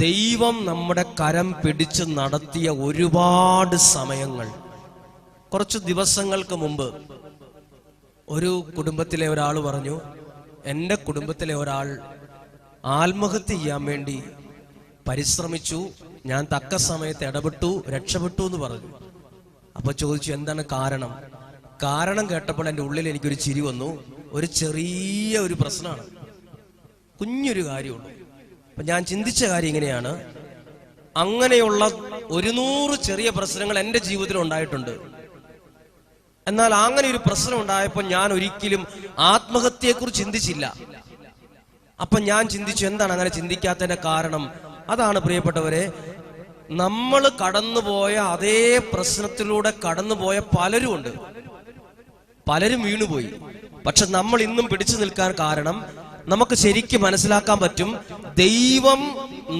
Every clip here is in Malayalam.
ദൈവം നമ്മുടെ കരം പിടിച്ച് നടത്തിയ ഒരുപാട് സമയങ്ങൾ. കുറച്ച് ദിവസങ്ങൾക്ക് മുമ്പ് ഒരു കുടുംബത്തിലെ ഒരാൾ പറഞ്ഞു എന്റെ കുടുംബത്തിലെ ഒരാൾ ആത്മഹത്യ ചെയ്യാൻ വേണ്ടി പരിശ്രമിച്ചു. ഞാൻ തക്ക സമയത്ത് ഇടപെട്ടു രക്ഷപ്പെട്ടു എന്ന് പറഞ്ഞു. അപ്പൊ ചോദിച്ചു എന്താണ് കാരണം? കാരണം കേട്ടപ്പോൾ എന്റെ ഉള്ളിൽ എനിക്കൊരു ചിരി വന്നു. ഒരു ചെറിയ ഒരു പ്രശ്നമാണ്. കുഞ്ഞൊരു കാര്യമുള്ളൂ. അപ്പൊ ഞാൻ ചിന്തിച്ച കാര്യം ഇങ്ങനെയാണ്. അങ്ങനെയുള്ള ഒരു നൂറ് ചെറിയ പ്രശ്നങ്ങൾ എന്റെ ജീവിതത്തിൽ ഉണ്ടായിട്ടുണ്ട്. എന്നാൽ അങ്ങനെ ഒരു പ്രശ്നം ഉണ്ടായപ്പോൾ ഞാൻ ഒരിക്കലും ആത്മഹത്യയെക്കുറിച്ച് ചിന്തിച്ചില്ല. അപ്പൊ ഞാൻ ചിന്തിച്ചു എന്താണ് അങ്ങനെ ചിന്തിക്കാത്തതിന്റെ കാരണം? അതാണ് പ്രിയപ്പെട്ടവരെ നമ്മൾ കടന്നുപോയ അതേ പ്രശ്നത്തിലൂടെ കടന്നുപോയ പലരും ഉണ്ട്. പലരും വീണുപോയി. പക്ഷെ നമ്മൾ ഇന്നും പിടിച്ചു നിൽക്കാൻ കാരണം നമുക്ക് ശരിക്കും മനസ്സിലാക്കാൻ പറ്റും ദൈവം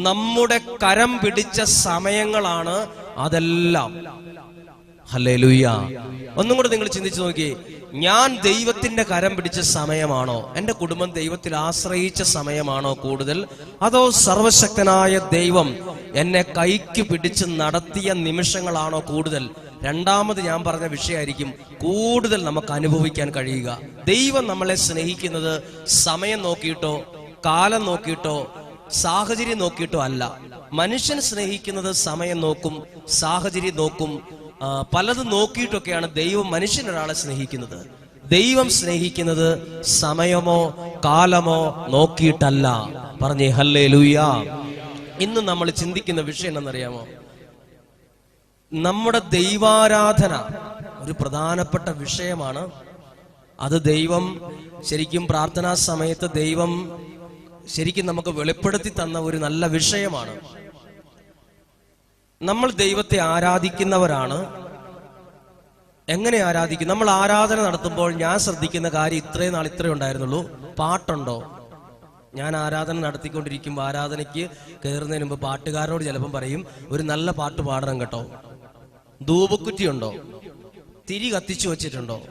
നമ്മുടെ കരം പിടിച്ച സമയങ്ങളാണ് അതെല്ലാം. ഹല്ലേലൂയ. ഒന്നും കൂടെ നിങ്ങൾ ചിന്തിച്ചു നോക്കി. ഞാൻ ദൈവത്തിന്റെ കരം പിടിച്ച സമയമാണോ? എന്റെ കുടുംബം ദൈവത്തിൽ ആശ്രയിച്ച സമയമാണോ കൂടുതൽ? അതോ സർവശക്തനായ ദൈവം എന്നെ കൈക്ക് പിടിച്ച് നടത്തിയ നിമിഷങ്ങളാണോ കൂടുതൽ? രണ്ടാമത് ഞാൻ പറഞ്ഞ വിഷയമായിരിക്കും കൂടുതൽ നമുക്ക് അനുഭവിക്കാൻ കഴിയുക. ദൈവം നമ്മളെ സ്നേഹിക്കുന്നത് സമയം നോക്കിയിട്ടോ കാലം നോക്കിയിട്ടോ സാഹചര്യം നോക്കിയിട്ടോ അല്ല. മനുഷ്യൻ സ്നേഹിക്കുന്നത് സമയം നോക്കും സാഹചര്യം നോക്കും പലതും നോക്കിയിട്ടൊക്കെയാണ് ദൈവം മനുഷ്യനൊരാളെ സ്നേഹിക്കുന്നത്. ദൈവം സ്നേഹിക്കുന്നത് സമയമോ കാലമോ നോക്കിയിട്ടല്ല. പറഞ്ഞേ ഹല്ലേ ലൂയ ഇന്ന് നമ്മൾ ചിന്തിക്കുന്ന വിഷയം എന്നറിയാമോ നമ്മുടെ ദൈവാരാധന ഒരു പ്രധാനപ്പെട്ട വിഷയമാണ്. അത് ദൈവം ശരിക്കും പ്രാർത്ഥനാ സമയത്ത് ദൈവം ശരിക്കും നമുക്ക് വെളിപ്പെടുത്തി തന്ന ഒരു നല്ല വിഷയമാണ്. നമ്മൾ ദൈവത്തെ ആരാധിക്കുന്നവരാണ്. എങ്ങനെ ആരാധിക്കും? നമ്മൾ ആരാധന നടത്തുമ്പോൾ ഞാൻ ശ്രദ്ധിക്കുന്ന കാര്യം ഇത്രയും നാൾ ഇത്രയും ഉണ്ടായിരുന്നുള്ളൂ. പാട്ടുണ്ടോ? ഞാൻ ആരാധന നടത്തിക്കൊണ്ടിരിക്കുമ്പോൾ ആരാധനയ്ക്ക് കയറുന്നതിന് മുമ്പ് പാട്ടുകാരനോട് ചിലപ്പം പറയും ഒരു നല്ല പാട്ട് പാടണം കേട്ടോ. ധൂപക്കുറ്റിയുണ്ടോ? തിരി കത്തിച്ചു വെച്ചിട്ടുണ്ടോ?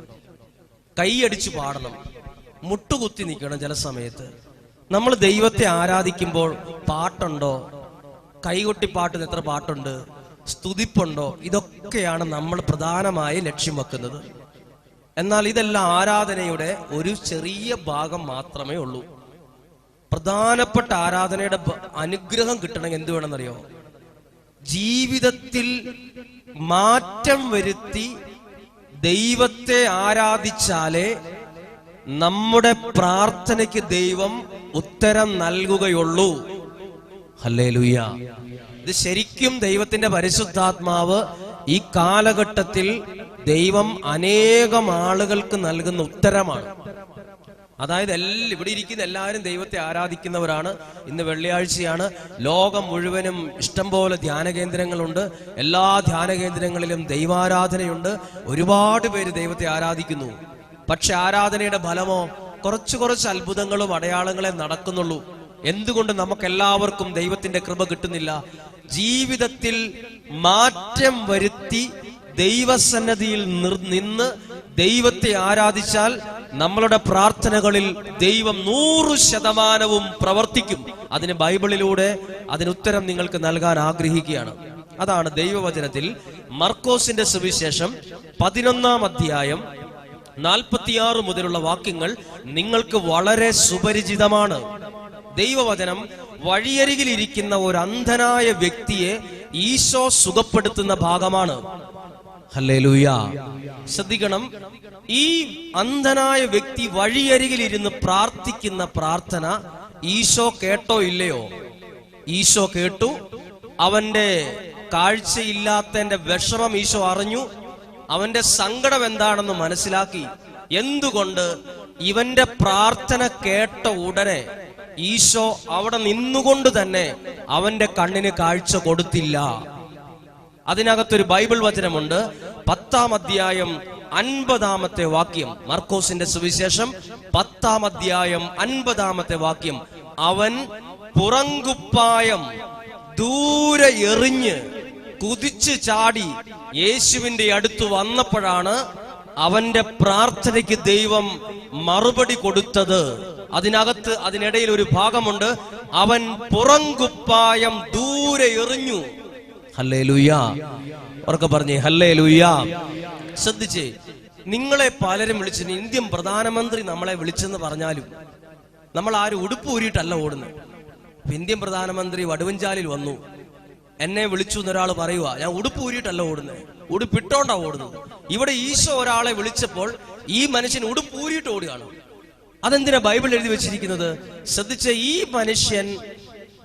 കൈയടിച്ചു പാടണം. മുട്ടുകുത്തി നിൽക്കണം ചില സമയത്ത്. നമ്മൾ ദൈവത്തെ ആരാധിക്കുമ്പോൾ പാട്ടുണ്ടോ? കൈകൊട്ടി പാട്ടിന് എത്ര പാട്ടുണ്ട്? സ്തുതിപ്പുണ്ടോ? ഇതൊക്കെയാണ് നമ്മൾ പ്രധാനമായി ലക്ഷ്യം വെക്കുന്നത്. എന്നാൽ ഇതെല്ലാം ആരാധനയുടെ ഒരു ചെറിയ ഭാഗം മാത്രമേ ഉള്ളൂ. പ്രധാനപ്പെട്ട ആരാധനയുടെ അനുഗ്രഹം കിട്ടണമെങ്കിൽ എന്ത് വേണമെന്നറിയോ? ജീവിതത്തിൽ മാറ്റം വരുത്തി ദൈവത്തെ ആരാധിച്ചാലേ നമ്മുടെ പ്രാർത്ഥനയ്ക്ക് ദൈവം ഉത്തരം നൽകുകയുള്ളൂ. ഹല്ലേലൂയ. ഇത് ശരിക്കും ദൈവത്തിന്റെ പരിശുദ്ധാത്മാവ് ഈ കാലഘട്ടത്തിൽ ദൈവം അനേകം ആളുകൾക്ക് നൽകുന്ന ഉത്തരമാണ്. അതായത് എല്ലാ ഇവിടെ ഇരിക്കുന്ന എല്ലാവരും ദൈവത്തെ ആരാധിക്കുന്നവരാണ്. ഇന്ന് വെള്ളിയാഴ്ചയാണ്. ലോകം മുഴുവനും ഇഷ്ടംപോലെ ധ്യാന കേന്ദ്രങ്ങളുണ്ട് എല്ലാ ധ്യാന കേന്ദ്രങ്ങളിലും ദൈവാരാധനയുണ്ട്. ഒരുപാട് പേര് ദൈവത്തെ ആരാധിക്കുന്നു. പക്ഷെ ആരാധനയുടെ ഫലമോ കുറച്ച് കുറച്ച് അത്ഭുതങ്ങളും അടയാളങ്ങളെ നടക്കുന്നുള്ളൂ. എന്തുകൊണ്ട് നമുക്ക് എല്ലാവർക്കും ദൈവത്തിന്റെ കൃപ കിട്ടുന്നില്ല? ജീവിതത്തിൽ മാറ്റം വരുത്തി ദൈവസന്നദ്ധിയിൽ നിർ- നിന്ന് ദൈവത്തെ ആരാധിച്ചാൽ നമ്മളുടെ പ്രാർത്ഥനകളിൽ ദൈവം നൂറ് ശതമാനവും പ്രവർത്തിക്കും. അതിന് ബൈബിളിലൂടെ അതിന് ഉത്തരം നിങ്ങൾക്ക് നൽകാൻ ആഗ്രഹിക്കുകയാണ്. അതാണ് ദൈവവചനത്തിൽ മർക്കോസിന്റെ സുവിശേഷം പതിനൊന്നാം അധ്യായം നാൽപ്പത്തിയാറ് മുതലുള്ള വാക്യങ്ങൾ നിങ്ങൾക്ക് വളരെ സുപരിചിതമാണ്. ദൈവവചനം വഴിയരികിൽ ഇരിക്കുന്ന ഒരു അന്ധനായ വ്യക്തിയെ ഈശോ സുഖപ്പെടുത്തുന്ന ഭാഗമാണ്. ശ്രദ്ധിക്കണം. ഈ അന്ധനായ വ്യക്തി വഴിയരികിൽ ഇരുന്ന് പ്രാർത്ഥിക്കുന്ന പ്രാർത്ഥന ഈശോ കേട്ടോ ഇല്ലയോ? ഈശോ കേട്ടു. അവന്റെ കാഴ്ചയില്ലാത്തതിന്റെ വിഷമം ഈശോ അറിഞ്ഞു. അവന്റെ സങ്കടം എന്താണെന്ന് മനസ്സിലാക്കി. എന്തുകൊണ്ട്? ഇവന്റെ പ്രാർത്ഥന കേട്ട ഉടനെ ഈശോ അവിടെ നിന്നുകൊണ്ട് തന്നെ അവന്റെ കണ്ണിന് കാഴ്ച കൊടുത്തില്ല. അതിനകത്തൊരു ബൈബിൾ വചനമുണ്ട്. പത്താം അധ്യായം അൻപതാമത്തെ വാക്യം. മർക്കോസിന്റെ സുവിശേഷം പത്താം അധ്യായം അൻപതാമത്തെ വാക്യം. അവൻ പുറങ്കുപ്പായം ദൂരെ എറിഞ്ഞ് കുതിച്ചു ചാടി യേശുവിന്റെ അടുത്ത് വന്നപ്പോഴാണ് അവന്റെ പ്രാർത്ഥനയ്ക്ക് ദൈവം മറുപടി കൊടുത്തത്. അതിനകത്ത് അതിനിടയിൽ ഒരു ഭാഗമുണ്ട്. അവൻ പുറങ്കുപ്പായം ദൂരെ എറിഞ്ഞു. ഹല്ലേ ലുയ്യ ഉറക്കെ പറഞ്ഞേ ഹല്ലേ ലുയാ ശ്രദ്ധിച്ചേ നിങ്ങളെ പലരും വിളിച്ചു ഇന്ത്യൻ പ്രധാനമന്ത്രി നമ്മളെ വിളിച്ചെന്ന് പറഞ്ഞാലും നമ്മൾ ആരും ഉടുപ്പ് ഊരിയിട്ടല്ല ഓടുന്നത്. ഇന്ത്യൻ പ്രധാനമന്ത്രി വടുവഞ്ചാലിൽ വന്നു. എന്നെ വിളിച്ചു എന്നൊരാൾ പറയുക ഞാൻ ഉടുപ്പ് ഊരിയിട്ടല്ല ഓടുന്നത് ഉടുപ്പിട്ടോണ്ടാ ഓടുന്നത്. ഇവിടെ ഈശോ ഒരാളെ വിളിച്ചപ്പോൾ ഈ മനുഷ്യൻ ഉടുപ്പ് ഊരിയിട്ട് ഓടുകയാണ്. അതെന്തിനാ ബൈബിൾ എഴുതി വെച്ചിരിക്കുന്നത്? ശ്രദ്ധിച്ച ഈ മനുഷ്യൻ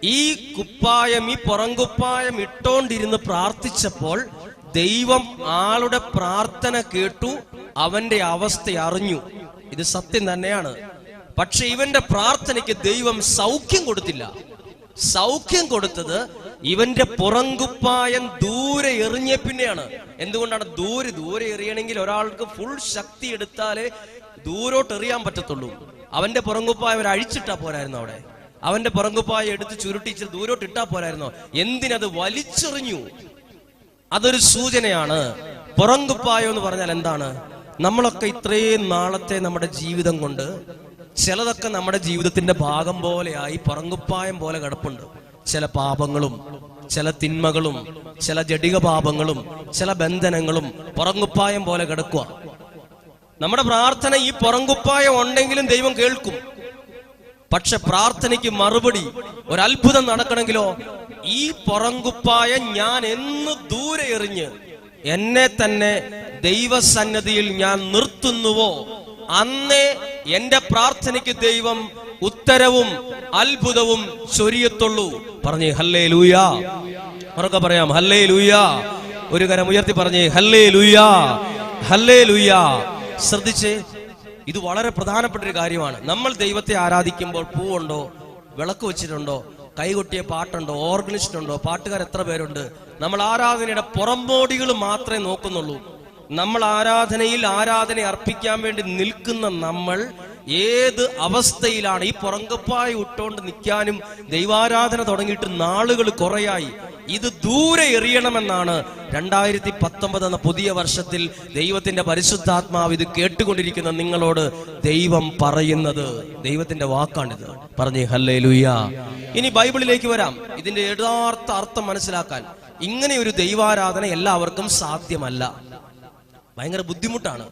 ഈ കുപ്പായം ഈ പുറംകുപ്പായം ഇട്ടോണ്ടിരുന്ന് പ്രാർത്ഥിച്ചപ്പോൾ ദൈവം ആളുടെ പ്രാർത്ഥന കേട്ടു അവന്റെ അവസ്ഥ അറിഞ്ഞു. ഇത് സത്യം തന്നെയാണ്. പക്ഷെ ഇവന്റെ പ്രാർത്ഥനയ്ക്ക് ദൈവം സൗഖ്യം കൊടുത്തില്ല. സൗഖ്യം കൊടുത്തത് ഇവന്റെ പുറങ്കുപ്പായം ദൂരെ എറിഞ്ഞ പിന്നെയാണ്. എന്തുകൊണ്ടാണ് ദൂരെ ദൂരെ എറിയണമെങ്കിൽ ഒരാൾക്ക് ഫുൾ ശക്തി എടുത്താലേ ദൂരോട്ട് എറിയാൻ പറ്റത്തുള്ളൂ. അവന്റെ പുറങ്കുപ്പായം ഒരു അഴിച്ചിട്ടാ പോരായിരുന്നു അവിടെ. അവന്റെ പുറങ്കുപ്പായം എടുത്ത് ചുരുട്ടിച്ച് ദൂരോട്ട് ഇട്ടാ പോരായിരുന്നു. എന്തിനത് വലിച്ചെറിഞ്ഞു? അതൊരു സൂചനയാണ്. പുറങ്കുപ്പായം എന്ന് പറഞ്ഞാൽ എന്താണ്? നമ്മളൊക്കെ ഇത്രയും നാളത്തെ നമ്മുടെ ജീവിതം കൊണ്ട് ചിലതൊക്കെ നമ്മുടെ ജീവിതത്തിന്റെ ഭാഗം പോലെയായി പുറങ്കുപ്പായം പോലെ കിടപ്പുണ്ട്. ചില പാപങ്ങളും ചില തിന്മകളും ചില ജടിക പാപങ്ങളും ചില ബന്ധനങ്ങളും പുറങ്ങുപ്പായം പോലെ കിടക്കുക. നമ്മുടെ പ്രാർത്ഥന ഈ പുറങ്കുപ്പായം ഉണ്ടെങ്കിലും ദൈവം കേൾക്കും. പക്ഷെ പ്രാർത്ഥനയ്ക്ക് മറുപടി ഒരത്ഭുതം നടക്കണമെങ്കിലോ? ഈ പുറങ്കുപ്പായം ഞാൻ എന്ന് ദൂരെ എറിഞ്ഞ് എന്നെ തന്നെ ദൈവസന്നദ്ധിയിൽ ഞാൻ നിർത്തുന്നുവോ? അന്നേ എന്റെ പ്രാർത്ഥനയ്ക്ക് ദൈവം ഉത്തരവും അത്ഭുതവും ചൊരിയത്തുള്ളൂ പറഞ്ഞു ഹല്ലേ ലൂയാ ഉറക്കെ പറയാം. ഹല്ലേ ലൂയാ ഒരു കരം ഉയർത്തി പറഞ്ഞു ഹല്ലേ ലൂയാ ഹല്ലേ ലൂയാ ശ്രദ്ധിച്ചേ ഇത് വളരെ പ്രധാനപ്പെട്ട ഒരു കാര്യമാണ്. നമ്മൾ ദൈവത്തെ ആരാധിക്കുമ്പോൾ പൂവുണ്ടോ വിളക്ക് വെച്ചിട്ടുണ്ടോ കൈകൊട്ടിയ പാട്ടുണ്ടോ ഓർഗനിസ്റ്റ് ഉണ്ടോ പാട്ടുകാർ എത്ര പേരുണ്ട്? നമ്മൾ ആരാധനയുടെ പുറംപോടികൾ മാത്രമേ നോക്കുന്നുള്ളൂ. നമ്മൾ ആരാധനയിൽ ആരാധന അർപ്പിക്കാൻ വേണ്ടി നിൽക്കുന്ന നമ്മൾ ഏത് അവസ്ഥയിലാണ് ഈ പുറങ്കപ്പായ ഇട്ടുകൊണ്ട് നിൽക്കാനും ദൈവാരാധന തുടങ്ങിയിട്ട് നാളുകൾ കുറയായി? ഇത് ദൂരെ എറിയണമെന്നാണ് രണ്ടായിരത്തി പത്തൊമ്പത് എന്ന പുതിയ വർഷത്തിൽ ദൈവത്തിന്റെ പരിശുദ്ധാത്മാവ് ഇത് കേട്ടുകൊണ്ടിരിക്കുന്ന നിങ്ങളോട് ദൈവം പറയുന്നത്. ദൈവത്തിന്റെ വാക്കാണിത്. പറഞ്ഞേ ഹല്ലേ ലുയ്യ ഇനി ബൈബിളിലേക്ക് വരാം. ഇതിന്റെ യഥാർത്ഥ അർത്ഥം മനസ്സിലാക്കാൻ. ഇങ്ങനെ ഒരു ദൈവാരാധന എല്ലാവർക്കും സാധ്യമല്ല. ഭയങ്കര ബുദ്ധിമുട്ടാണ്.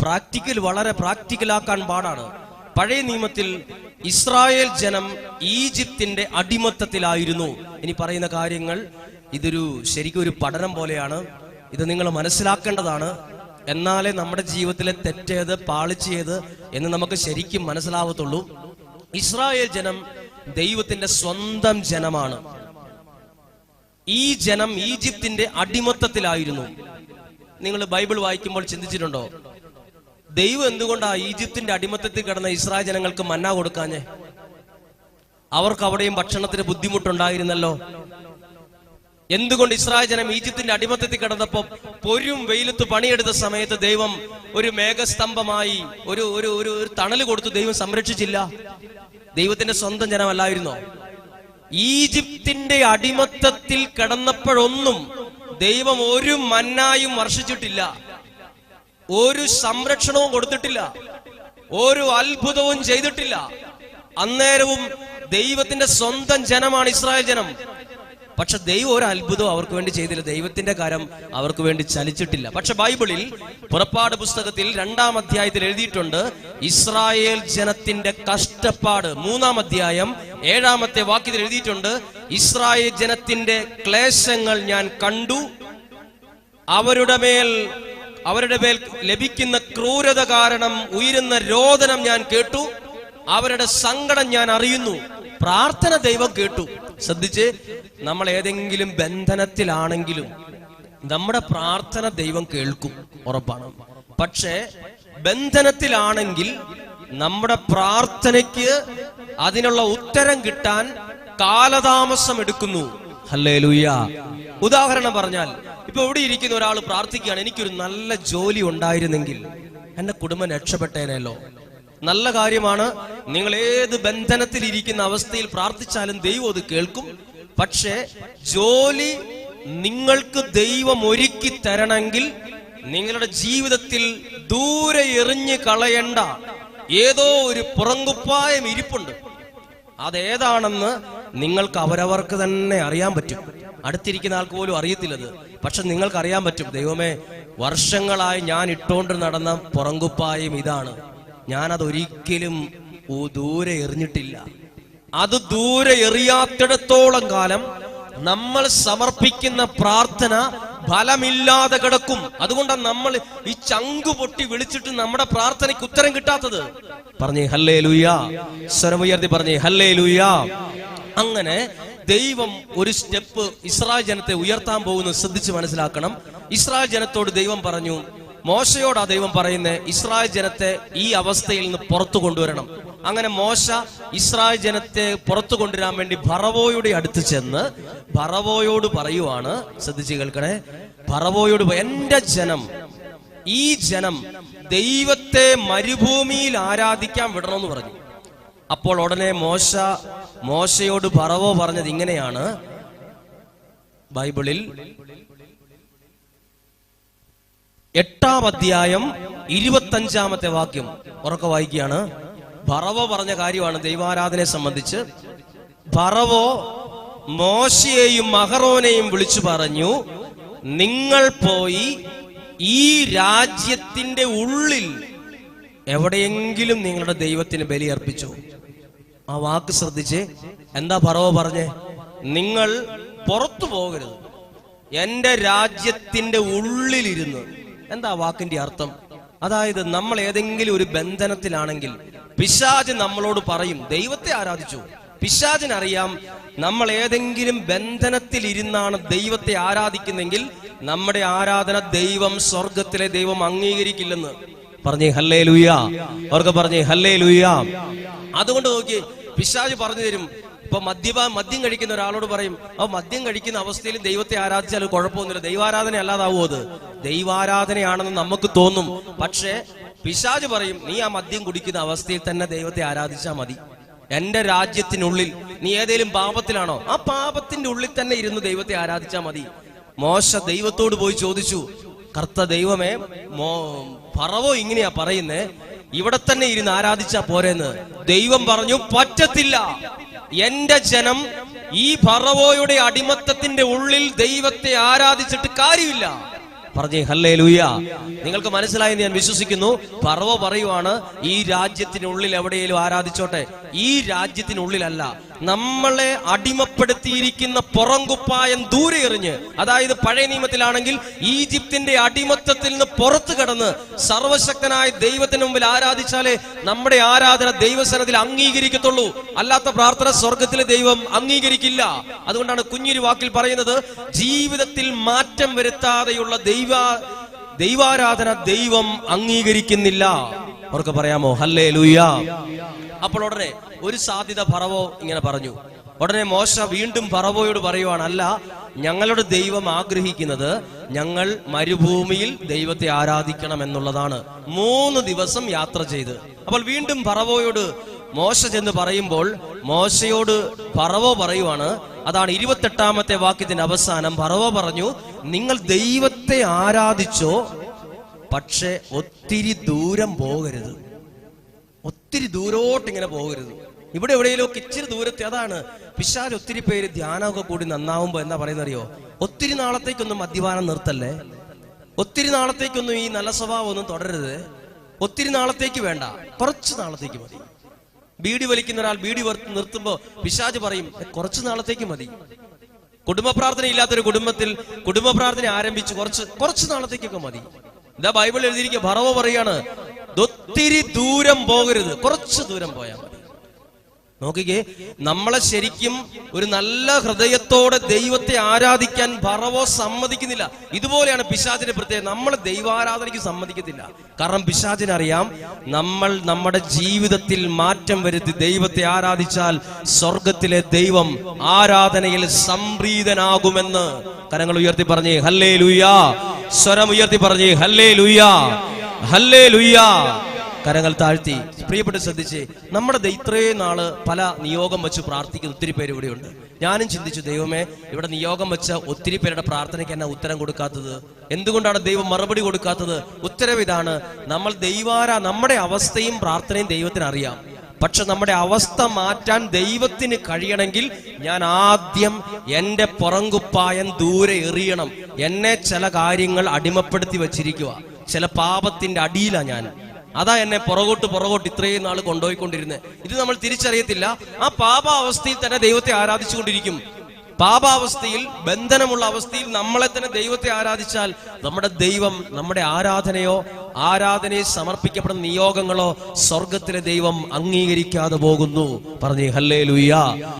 പ്രാക്ടിക്കൽ വളരെ പ്രാക്ടിക്കലാക്കാൻ പാടാണ്. പഴയ നിയമത്തിൽ ഇസ്രായേൽ ജനം ഈജിപ്തിന്റെ അടിമത്തത്തിലായിരുന്നു. ഇനി പറയുന്ന കാര്യങ്ങൾ ഇതൊരു ശരിക്കും ഒരു പഠനം പോലെയാണ്. ഇത് നിങ്ങൾ മനസ്സിലാക്കേണ്ടതാണ്. എന്നാലേ നമ്മുടെ ജീവിതത്തിലെ തെറ്റേത് പാളിച്ചേത് എന്ന് നമുക്ക് ശരിക്കും മനസ്സിലാവത്തുള്ളൂ. ഇസ്രായേൽ ജനം ദൈവത്തിന്റെ സ്വന്തം ജനമാണ്. ഈ ജനം ഈജിപ്തിന്റെ അടിമത്തത്തിലായിരുന്നു. നിങ്ങൾ ബൈബിൾ വായിക്കുമ്പോൾ ചിന്തിച്ചിട്ടുണ്ടോ? ദൈവം എന്തുകൊണ്ടാ ഈജിപ്തിന്റെ അടിമത്തത്തിൽ കിടന്ന ഇസ്രായേൽ ജനങ്ങൾക്ക് മന്ന കൊടുക്കാഞ്ഞേ? അവർക്ക് അവിടെയും ഭക്ഷണത്തിന് ബുദ്ധിമുട്ടുണ്ടായിരുന്നല്ലോ. എന്തുകൊണ്ട് ഇസ്രായേൽ ജനം ഈജിപ്തിന്റെ അടിമത്തത്തിൽ കിടന്നപ്പോൾ പൊരും വെയിലത്ത് പണിയെടുത്ത സമയത്ത് ദൈവം ഒരു മേഘസ്തംഭമായി ഒരു ഒരു ഒരു തണൽ കൊടുത്തു ദൈവം സംരക്ഷിച്ചില്ല? ദൈവത്തിന്റെ സ്വന്തം ജനമല്ലായിരുന്നോ? ഈജിപ്തിന്റെ അടിമത്തത്തിൽ കിടന്നപ്പോഴൊന്നും ദൈവം ഒരു മന്നായും വർഷിച്ചിട്ടില്ല. ഒരു സംരക്ഷണവും കൊടുത്തിട്ടില്ല. ഒരു അത്ഭുതവും ചെയ്തിട്ടില്ല. അന്നേരവും ദൈവത്തിന്റെ സ്വന്തം ജനമാണ് ഇസ്രായേൽ ജനം. പക്ഷെ ദൈവം ഒരു അത്ഭുതവും അവർക്ക് വേണ്ടി ചെയ്തില്ല. ദൈവത്തിന്റെ കാര്യം അവർക്ക് വേണ്ടി ചലിച്ചിട്ടില്ല. പക്ഷെ ബൈബിളിൽ പുറപ്പാട് പുസ്തകത്തിൽ രണ്ടാം അധ്യായത്തിൽ എഴുതിയിട്ടുണ്ട് ഇസ്രായേൽ ജനത്തിന്റെ കഷ്ടപ്പാട്. മൂന്നാം അധ്യായം ഏഴാമത്തെ വാക്യത്തിൽ എഴുതിയിട്ടുണ്ട് ഇസ്രായേൽ ജനത്തിന്റെ ക്ലേശങ്ങൾ ഞാൻ കണ്ടു അവരുടെ മേൽ അവരുടെ മേൽ ലഭിക്കുന്ന ക്രൂരത കാരണം ഉയരുന്ന രോദനം ഞാൻ കേട്ടു. അവരുടെ സങ്കടം ഞാൻ അറിയുന്നു. പ്രാർത്ഥന ദൈവം കേട്ടു. ശ്രദ്ധിച്ച് നമ്മൾ ഏതെങ്കിലും ബന്ധനത്തിലാണെങ്കിലും നമ്മുടെ പ്രാർത്ഥന ദൈവം കേൾക്കും ഉറപ്പാണ്. പക്ഷേ ബന്ധനത്തിലാണെങ്കിൽ നമ്മുടെ പ്രാർത്ഥനയ്ക്ക് അതിനുള്ള ഉത്തരം കിട്ടാൻ കാലതാമസം എടുക്കുന്നു. ഉദാഹരണം പറഞ്ഞാൽ ഇപ്പൊ ഇവിടെ ഇരിക്കുന്ന ഒരാൾ പ്രാർത്ഥിക്കുകയാണ് എനിക്കൊരു നല്ല ജോലി ഉണ്ടായിരുന്നെങ്കിൽ എന്റെ കുടുംബം രക്ഷപ്പെട്ടേനല്ലോ നല്ല കാര്യമാണ് നിങ്ങൾ ഏത് ബന്ധനത്തിൽ ഇരിക്കുന്ന അവസ്ഥയിൽ പ്രാർത്ഥിച്ചാലും ദൈവം അത് കേൾക്കും. പക്ഷേ ജോലി നിങ്ങൾക്ക് ദൈവം ഒരുക്കി തരണമെങ്കിൽ നിങ്ങളുടെ ജീവിതത്തിൽ ദൂരെ എറിഞ്ഞ് കളയണ്ട ഏതോ ഒരു പുറങ്കുപ്പായം ഇരിപ്പുണ്ട്. അതേതാണെന്ന് നിങ്ങൾക്ക് അവരവർക്ക് തന്നെ അറിയാൻ പറ്റും. അടുത്തിരിക്കുന്ന ആൾക്ക് പോലും അറിയത്തില്ലത്. പക്ഷെ നിങ്ങൾക്ക് അറിയാൻ പറ്റും. ദൈവമേ വർഷങ്ങളായി ഞാൻ ഇട്ടോണ്ട് നടന്ന പുറങ്കുപ്പായം ഇതാണ്. ഞാൻ ഒരിക്കലും ദൂരെ എറിഞ്ഞിട്ടില്ല. അത് ദൂരെ എറിയാത്തിടത്തോളം കാലം നമ്മൾ സമർപ്പിക്കുന്ന പ്രാർത്ഥന ഫലമില്ലാതെ കിടക്കും. അതുകൊണ്ടാണ് നമ്മൾ ഈ ചങ്കു പൊട്ടി വിളിച്ചിട്ട് നമ്മുടെ പ്രാർത്ഥനയ്ക്ക് ഉത്തരം കിട്ടാത്തത്. പറഞ്ഞേ ഹല്ലേ ലുയ്യ സ്വരമുയർത്തി പറഞ്ഞേ ഹല്ലേ ലുയ്യ അങ്ങനെ ദൈവം ഒരു സ്റ്റെപ്പ് ഇസ്രായേൽ ജനത്തെ ഉയർത്താൻ പോകുന്നു ശ്രദ്ധിച്ച് മനസ്സിലാക്കണം. ഇസ്രായേൽ ജനത്തോട് ദൈവം പറഞ്ഞു മോശയോടാ ദൈവം പറയുന്നത് ഇസ്രായേൽ ജനത്തെ ഈ അവസ്ഥയിൽ നിന്ന് പുറത്തു കൊണ്ടുവരണം. അങ്ങനെ മോശ ഇസ്രായേൽ ജനത്തെ പുറത്തു കൊണ്ടുവരാൻ വേണ്ടി ഭറവോയുടെ അടുത്ത് ചെന്ന് ഭറവോയോട് പറയുവാണ് ശ്രദ്ധിച്ച് കേൾക്കണേ ഭറവോയോട് എന്റെ ജനം ഈ ജനം ദൈവത്തെ മരുഭൂമിയിൽ ആരാധിക്കാൻ വിടണമെന്ന് പറഞ്ഞു. അപ്പോൾ ഉടനെ മോശ മോശയോട് പറവോ പറഞ്ഞത് ഇങ്ങനെയാണ്. ബൈബിളിൽ എട്ടാം അധ്യായം ഇരുപത്തഞ്ചാമത്തെ വാക്യം ഉറക്കെ വായിക്കുകയാണ്. ഭറവോ പറഞ്ഞ കാര്യമാണ് ദൈവാരാധനയെ സംബന്ധിച്ച്. ഭറവോ മോശയെയും മഹറോനെയും വിളിച്ചു പറഞ്ഞു നിങ്ങൾ പോയി ഈ രാജ്യത്തിന്റെ ഉള്ളിൽ എവിടെയെങ്കിലും നിങ്ങളുടെ ദൈവത്തിന് ബലിയർപ്പിച്ചു ആ വാക്ക് ശ്രദ്ധിച്ച് എന്താ പറവോ പറഞ്ഞേ? നിങ്ങൾ പുറത്തു പോകരുത്. എന്റെ രാജ്യത്തിന്റെ ഉള്ളിലിരുന്ന്. എന്താ വാക്കിന്റെ അർത്ഥം? അതായത് നമ്മൾ ഏതെങ്കിലും ഒരു ബന്ധനത്തിലാണെങ്കിൽ പിശാജ് നമ്മളോട് പറയും ദൈവത്തെ ആരാധിച്ചു. പിശാചിനറിയാം നമ്മൾ ഏതെങ്കിലും ബന്ധനത്തിൽ ഇരുന്നാണ് ദൈവത്തെ ആരാധിക്കുന്നെങ്കിൽ നമ്മുടെ ആരാധന ദൈവം സ്വർഗത്തിലെ ദൈവം അംഗീകരിക്കില്ലെന്ന്. പറഞ്ഞേ ഹല്ലേ ലുയ്യ അവർക്ക് പറഞ്ഞേ ഹല്ലേ ലുയ്യ അതുകൊണ്ട് നോക്കി പിശാജ് പറഞ്ഞു തരും. ഇപ്പൊ മദ്യപ മദ്യം കഴിക്കുന്ന ഒരാളോട് പറയും ആ മദ്യം കഴിക്കുന്ന അവസ്ഥയിൽ ദൈവത്തെ ആരാധിച്ചാൽ കുഴപ്പമൊന്നുമില്ല. ദൈവാരാധന അല്ലാതാവോ അത്? ദൈവാരാധനയാണെന്ന് നമുക്ക് തോന്നും. പക്ഷേ പിശാജ് പറയും നീ ആ മദ്യം കുടിക്കുന്ന അവസ്ഥയിൽ തന്നെ ദൈവത്തെ ആരാധിച്ചാൽ മതി. എന്റെ രാജ്യത്തിനുള്ളിൽ നീ ഏതേലും പാപത്തിലാണോ ആ പാപത്തിന്റെ ഉള്ളിൽ തന്നെ ഇരുന്ന് ദൈവത്തെ ആരാധിച്ചാൽ മതി. മോശ ദൈവത്തോട് പോയി ചോദിച്ചു കർത്ത ദൈവമേ മോ പറവോ ഇങ്ങനെയാ പറയുന്നേ? ഇവിടെ തന്നെ ഇരുന്ന് ആരാധിച്ചാ പോരെന്ന് ദൈവം പറഞ്ഞു പറ്റത്തില്ല. എന്റെ ജനം ഈ ഭറവോയുടെ അടിമത്തത്തിന്റെ ഉള്ളിൽ ദൈവത്തെ ആരാധിച്ചിട്ട് കാര്യമില്ല. പറഞ്ഞേ ഹല്ലേ ലൂയ നിങ്ങൾക്ക് മനസ്സിലായെന്ന് ഞാൻ വിശ്വസിക്കുന്നു. പറവ പറയുവാണ് ഈ രാജ്യത്തിനുള്ളിൽ എവിടെയെങ്കിലും ആരാധിച്ചോട്ടെ. ഈ രാജ്യത്തിനുള്ളിലല്ല നമ്മളെ അടിമപ്പെടുത്തിയിരിക്കുന്ന പുറംകുപ്പായം ദൂരെ എറിഞ്ഞ് അതായത് പഴയ നിയമത്തിലാണെങ്കിൽ ഈജിപ്തിന്റെ അടിമത്തത്തിൽ നിന്ന് പുറത്തു കടന്ന് സർവശക്തനായ ദൈവത്തിന് മുമ്പിൽ ആരാധിച്ചാലേ നമ്മുടെ ആരാധന ദൈവസനത്തിൽ അംഗീകരിക്കത്തുള്ളൂ. അല്ലാത്ത പ്രാർത്ഥന സ്വർഗത്തിലെ ദൈവം അംഗീകരിക്കില്ല. അതുകൊണ്ടാണ് കുഞ്ഞിരു വാക്കിൽ പറയുന്നത് ജീവിതത്തിൽ മാറ്റം വരുത്താതെയുള്ള ദൈവ ദൈവാരാധന ദൈവം അംഗീകരിക്കുന്നില്ല. അവർക്ക് പറയാമോ? ഹല്ലേ ലൂയ അപ്പോൾ ഉടനെ ഒരു സാധ്യത പറവോ ഇങ്ങനെ പറഞ്ഞു. ഉടനെ മോശ വീണ്ടും പറവോയോട് പറയുവാണ് അല്ല ഞങ്ങളുടെ ദൈവം ആഗ്രഹിക്കുന്നത് ഞങ്ങൾ മരുഭൂമിയിൽ ദൈവത്തെ ആരാധിക്കണം എന്നുള്ളതാണ്. മൂന്ന് ദിവസം യാത്ര ചെയ്ത്. അപ്പോൾ വീണ്ടും പറവോയോട് മോശ ചെന്ന് പറയുമ്പോൾ മോശയോട് പറവോ പറയുവാണ് അതാണ് ഇരുപത്തെട്ടാമത്തെ വാക്യത്തിന്റെ അവസാനം. പറവോ പറഞ്ഞു നിങ്ങൾ ദൈവത്തെ ആരാധിച്ചോ പക്ഷെ ഒത്തിരി ദൂരം പോകരുത്. ഒത്തിരി ദൂരോട്ട് ഇങ്ങനെ പോകരുത്. ഇവിടെ എവിടെയെങ്കിലും ഇച്ചിരി ദൂരത്തെ അതാണ് പിശാൽ ഒത്തിരി പേര് ധ്യാനമൊക്കെ കൂടി നന്നാവുമ്പോ എന്താ പറയുന്നറിയോ? ഒത്തിരി നാളത്തേക്കൊന്നും മദ്യപാനം നിർത്തല്ലേ? ഒത്തിരി നാളത്തേക്കൊന്നും ഈ നല്ല സ്വഭാവം ഒന്നും തുടരരുത്. ഒത്തിരി നാളത്തേക്ക് വേണ്ട. കുറച്ച് നാളത്തേക്ക് മതി. ബീഡി വലിക്കുന്ന ഒരാൾ ബീഡി വർ- നിർത്തുമ്പോ പിശാജ് പറയും "ഏ, കുറച്ച് നാളത്തേക്ക് മതി. കുടുംബ പ്രാർത്ഥന ഇല്ലാത്തൊരു കുടുംബത്തിൽ കുടുംബ പ്രാർത്ഥന ആരംഭിച്ച് കുറച്ച് കുറച്ച് നാളത്തേക്കൊക്കെ മതി. ഇതാ ബൈബിൾ എഴുതിയിരിക്കുക ഭറവ് പറയാണ് ഒത്തിരി ദൂരം പോകരുത്. കുറച്ച് ദൂരം പോയാൽ മതി. നോക്കിക്കേ നമ്മളെ ശരിക്കും ഒരു നല്ല ഹൃദയത്തോടെ ദൈവത്തെ ആരാധിക്കാൻ ഭറവോ സമ്മതിക്കുന്നില്ല. ഇതുപോലെയാണ് പിശാചിന്റെ പ്രത്യേകത. നമ്മൾ ദൈവാരാധനയ്ക്ക് സമ്മതിക്കത്തില്ല. കാരണം പിശാചിനറിയാം നമ്മൾ നമ്മുടെ ജീവിതത്തിൽ മാറ്റം വരുത്തി ദൈവത്തെ ആരാധിച്ചാൽ സ്വർഗത്തിലെ ദൈവം ആരാധനയിൽ സംപ്രീതനാകുമെന്ന് കരങ്ങൾ ഉയർത്തി പറഞ്ഞേ ഹല്ലേ ലുയാ സ്വരം ഉയർത്തി പറഞ്ഞേ ഹല്ലേ ലുയ്യ കരങ്ങൾ താഴ്ത്തി. പ്രിയപ്പെട്ട് ശ്രദ്ധിച്ച് നമ്മുടെ ഇത്രയും നാൾ പല നിയോഗം വെച്ച് പ്രാർത്ഥിക്കുന്ന ഒത്തിരി പേര് ഇവിടെയുണ്ട്. ഞാനും ചിന്തിച്ചു ദൈവമേ ഇവിടെ നിയോഗം വെച്ച ഒത്തിരി പേരുടെ പ്രാർത്ഥനയ്ക്ക് എന്നാ ഉത്തരം കൊടുക്കാത്തത്? എന്തുകൊണ്ടാണ് ദൈവം മറുപടി കൊടുക്കാത്തത്? ഉത്തരം ഇതാണ് നമ്മൾ ദൈവാര നമ്മുടെ അവസ്ഥയും പ്രാർത്ഥനയും ദൈവത്തിന് അറിയാം. പക്ഷെ നമ്മുടെ അവസ്ഥ മാറ്റാൻ ദൈവത്തിന് കഴിയണമെങ്കിൽ ഞാൻ ആദ്യം എന്റെ പുറങ്കുപ്പായം ദൂരെ എറിയണം. എന്നെ ചില കാര്യങ്ങൾ അടിമപ്പെടുത്തി വെച്ചിരിക്കുക ചില പാപത്തിന്റെ അടിയിലാ ഞാൻ. അതാ എന്നെ പുറകോട്ട് പുറകോട്ട് ഇത്രയും നാൾ കൊണ്ടുപോയിക്കൊണ്ടിരുന്നത് ഇത് നമ്മൾ തിരിച്ചറിയത്തില്ല. ആ പാപാവസ്ഥയിൽ തന്നെ ദൈവത്തെ ആരാധിച്ചുകൊണ്ടിരിക്കും. പാപാവസ്ഥയിൽ ബന്ധനമുള്ള അവസ്ഥയിൽ നമ്മളെ തന്നെ ദൈവത്തെ ആരാധിച്ചാൽ നമ്മുടെ ദൈവം നമ്മുടെ ആരാധനയോ ആരാധനയെ സമർപ്പിക്കപ്പെടുന്ന നിയോഗങ്ങളോ സ്വർഗത്തിലെ ദൈവം അംഗീകരിക്കാതെ പോകുന്നു. പറഞ്ഞു ഹല്ലേ